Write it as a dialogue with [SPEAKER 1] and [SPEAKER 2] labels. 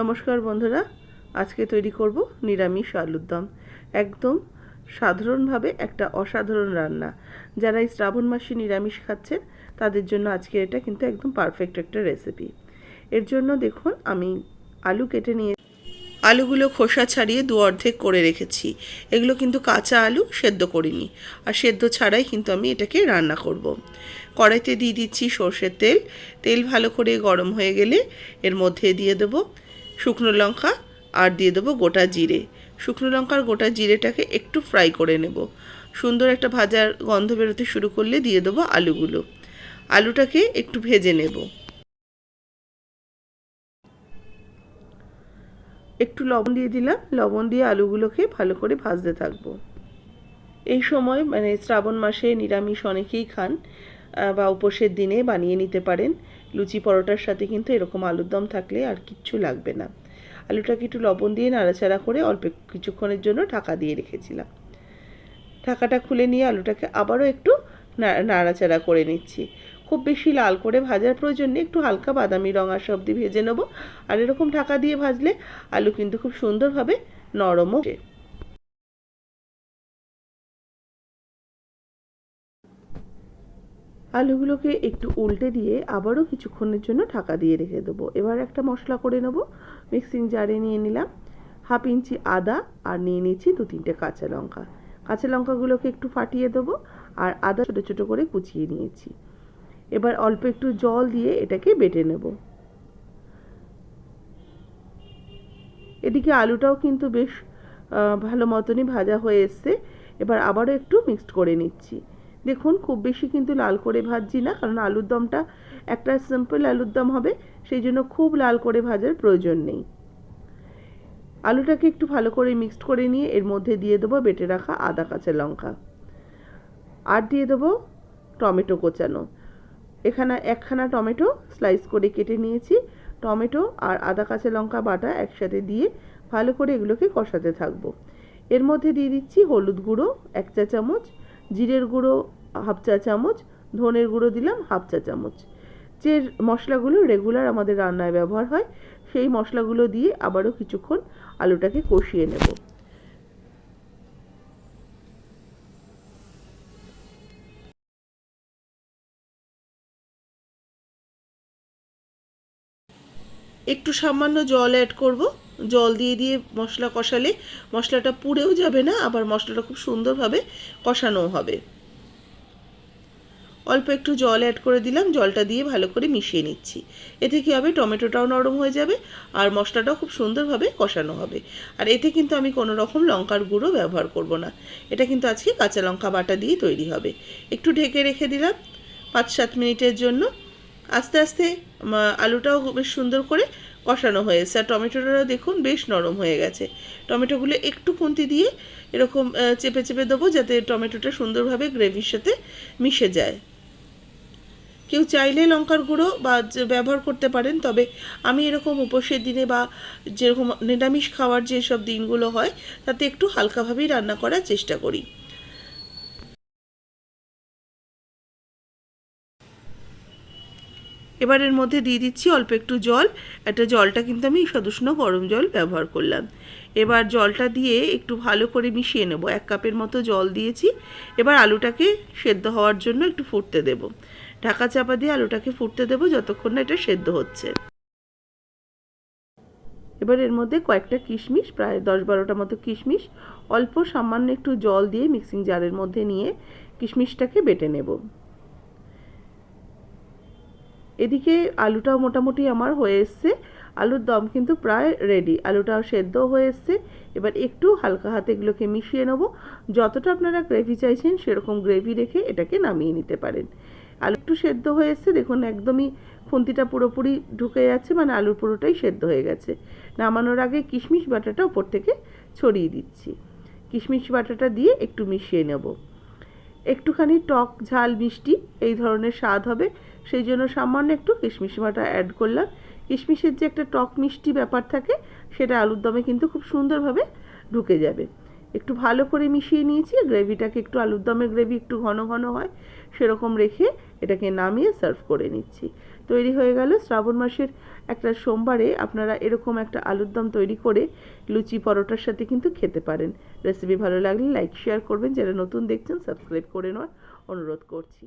[SPEAKER 1] নমস্কার বন্ধুরা, আজকে তৈরি করব নিরামিষ আলুর দম। একদম সাধারণভাবে একটা অসাধারণ রান্না। যারা এই শ্রাবণ মাসে নিরামিষ খাচ্ছেন, তাদের জন্য আজকে এটা কিন্তু একদম পারফেক্ট একটা রেসিপি এর জন্য দেখুন, আমি আলু কেটে নিয়ে আলুগুলো খোসা ছাড়িয়ে দু অর্ধেক করে রেখেছি। এগুলো কিন্তু কাঁচা আলু, সেদ্ধ করিনি। আর সেদ্ধ ছাড়াই কিন্তু আমি এটাকে রান্না করব। কড়াইতে দিয়ে দিচ্ছি সর্ষের তেল। তেল ভালো করে গরম হয়ে গেলে এর মধ্যে দিয়ে দেবো শুকনো লঙ্কা আর দিয়ে দেবো গোটা জিরে। শুকনো লঙ্কার গোটা জিরেটাকে একটু ফ্রাই করে নেব। সুন্দর একটা ভাজার গন্ধ বেরোতে শুরু করলে দিয়ে দেবো আলুগুলো। আলুটাকে একটু ভেজে নেব। একটু লবণ দিয়ে দিলাম। লবণ দিয়ে আলুগুলোকে ভালো করে ভাজতে থাকব। এই সময় মানে শ্রাবণ মাসে নিরামিষ অনেকেই খান। বা উপোসের দিনে বানিয়ে নিতে পারেন। লুচি পরোটার সাথে কিন্তু এরকম আলুর দম থাকলে আর কিচ্ছু লাগবে না। আলুটাকে একটু লবণ দিয়ে নাড়াচাড়া করে অল্প কিছুক্ষণের জন্য ঢাকা দিয়ে রেখেছিলাম। ঢাকাটা খুলে নিয়ে আলুটাকে আবারও একটু নাড়াচাড়া করে নিচ্ছি। খুব বেশি লাল করে ভাজার প্রয়োজন নেই, একটু হালকা বাদামি রঙ আসা অবধি ভেজে নেব। আর এরকম ঢাকা দিয়ে ভাজলে আলু কিন্তু খুব সুন্দরভাবে নরমও আলুগুলোকে একটু উল্টে দিয়ে আবারও কিছুক্ষণের জন্য ঢাকা দিয়ে রেখে দেবো। এবার একটা মশলা করে নেব। মিক্সিং জারে নিয়ে নিলাম হাফ ইঞ্চি আদা আর নিয়ে নিচ্ছি দু তিনটে কাঁচা লঙ্কা। কাঁচা লঙ্কাগুলোকে একটু ফাটিয়ে দেবো আর আদা ছোটো ছোটো করে কুচিয়ে নিয়েছি। এবার অল্প একটু জল দিয়ে এটাকে বেটে নেব। এদিকে আলুটাও কিন্তু বেশ ভালো মতনই ভাজা হয়ে এসছে। এবার আবারও একটু মিক্সড করে নিচ্ছি। দেখুন, খুব বেশি কিন্তু লাল করে ভাজছি না, কারণ আলুর দমটা একটা সিম্পল আলুর দম হবে, সেই জন্য খুব লাল করে ভাজার প্রয়োজন নেই। আলুটাকে একটু ভালো করে মিক্সড করে নিয়ে এর মধ্যে দিয়ে দেবো বেটে রাখা আদা, কাঁচা লঙ্কা। আর দিয়ে দেবো টমেটো কোচানো। এখানে একখানা টমেটো স্লাইস করে কেটে নিয়েছি। টমেটো আর আদা, কাঁচা লঙ্কা বাটা একসাথে দিয়ে ভালো করে এগুলোকে কষাতে থাকব। এর মধ্যে দিয়ে দিচ্ছি হলুদ গুঁড়ো, এক চা চামচ জিরের গুঁড়ো হাফ চা চামচ, ধনের গুঁড়ো দিলাম হাফ চা চামচ। যে মশলাগুলো রেগুলার আমাদের রান্নায় ব্যবহার হয়, সেই মশলাগুলো দিয়ে আবারও কিছুক্ষণ আলুটাকে কষিয়ে নেব। একটু সামান্য জল অ্যাড করব। জল দিয়ে দিয়ে মশলা কষালে মশলাটা পুড়েও যাবে না, আবার মশলাটা খুব সুন্দরভাবে কষানোও হবে। অল্প একটু জল অ্যাড করে দিলাম, জলটা দিয়ে ভালো করে মিশিয়ে নিচ্ছি। এতে কী হবে টমেটোটাও নরম হয়ে যাবে আর মশলাটাও খুব সুন্দরভাবে কষানো হবে। আর এতে কিন্তু আমি কোনো রকম লঙ্কার গুঁড়ো ব্যবহার করব না। এটা কিন্তু আজকে কাঁচা লঙ্কা বাটা দিয়ে তৈরি হবে। একটু ঢেকে রেখে দিলাম পাঁচ সাত মিনিটের জন্য। আস্তে আস্তে আলুটাও বেশ সুন্দর করে কষানো হয়েছে। আর টমেটোটা দেখুন বেশ নরম হয়ে গেছে। টমেটোগুলো একটু খুন্তি দিয়ে এরকম চেপে চেপে দেবো যাতে টমেটোটা সুন্দরভাবে গ্রেভির সাথে মিশে যায়। কেউ চাইলে লঙ্কার গুঁড়ো বা ব্যবহার করতে পারেন, তবে আমি এরকম উপোসের দিনে বা যেরকম নিরামিষ খাওয়ার যেসব দিনগুলো হয়, তাতে একটু হালকাভাবেই রান্না করার চেষ্টা করি। এবার এর মধ্যে দিয়ে দিচ্ছি অল্প একটু জল। একটা জলটা কিন্তু আমি সদুষ্ণ গরম জল ব্যবহার করলাম। এবার জলটা দিয়ে একটু ভালো করে মিশিয়ে নেব। এক কাপের মতো জল দিয়েছি। এবার আলুটাকে সেদ্ধ হওয়ার জন্য একটু ফুটতে দেব। ঢাকা চাপা দিয়ে আলুটাকে ফুটতে দেবো যতক্ষণ না এটা সেদ্ধ হচ্ছে। এবার এর মধ্যে কয়েকটা কিশমিশ, প্রায় দশ বারোটা মতো কিশমিশ, অল্প সামান্য একটু জল দিয়ে মিক্সিং জারের মধ্যে নিয়ে কিশমিশটাকে বেটে নেব। এদিকে আলুটাও মোটামুটি আমার হয়ে এসছে। আলুর দম কিন্তু প্রায় রেডি আলুটাও সেদ্ধ হয়ে এসছে। এবার একটু হালকা হাতে এগুলোকে মিশিয়ে নেব। যতটা আপনারা গ্রেভি চাইছেন সেরকম গ্রেভি রেখে এটাকে নামিয়ে নিতে পারেন। আলু একটু সেদ্ধ হয়ে এসছে। দেখুন একদমই খুন্তিটা পুরোপুরি ঢুকে যাচ্ছে মানে আলুর পুরোটাই সেদ্ধ হয়ে গেছে। নামানোর আগে কিশমিশ বাটাটা ওপর থেকে ছড়িয়ে দিচ্ছি। কিশমিশ বাটাটা দিয়ে একটু মিশিয়ে নেব। একটুখানি টক ঝাল মিষ্টি, এই ধরনের স্বাদ হবে। সেই জন্য সামান্য একটু কিশমিশ বাটা অ্যাড করলাম। কিশমিশের যে একটা টক মিষ্টি ব্যাপার থাকে, সেটা আলুর দমে কিন্তু খুব সুন্দরভাবে ঢুকে যাবে। একটু ভালো করে মিশিয়ে নিয়েছি, গ্রেভিটাকে একটু আলুর দমের গ্রেভি একটু ঘন ঘন হয়, সেরকম রেখে এটাকে নামিয়ে সার্ভ করে নিচ্ছি। তৈরি হয়ে গেল শ্রাবণ মাসের একটা সোমবারে আপনারা এরকম একটা আলুর দম তৈরি করে লুচি পরোটার সাথে কিন্তু খেতে পারেন। রেসিপি ভালো লাগলে লাইক শেয়ার করবেন। যারা নতুন দেখছেন সাবস্ক্রাইব করে নেওয়ার অনুরোধ করছি।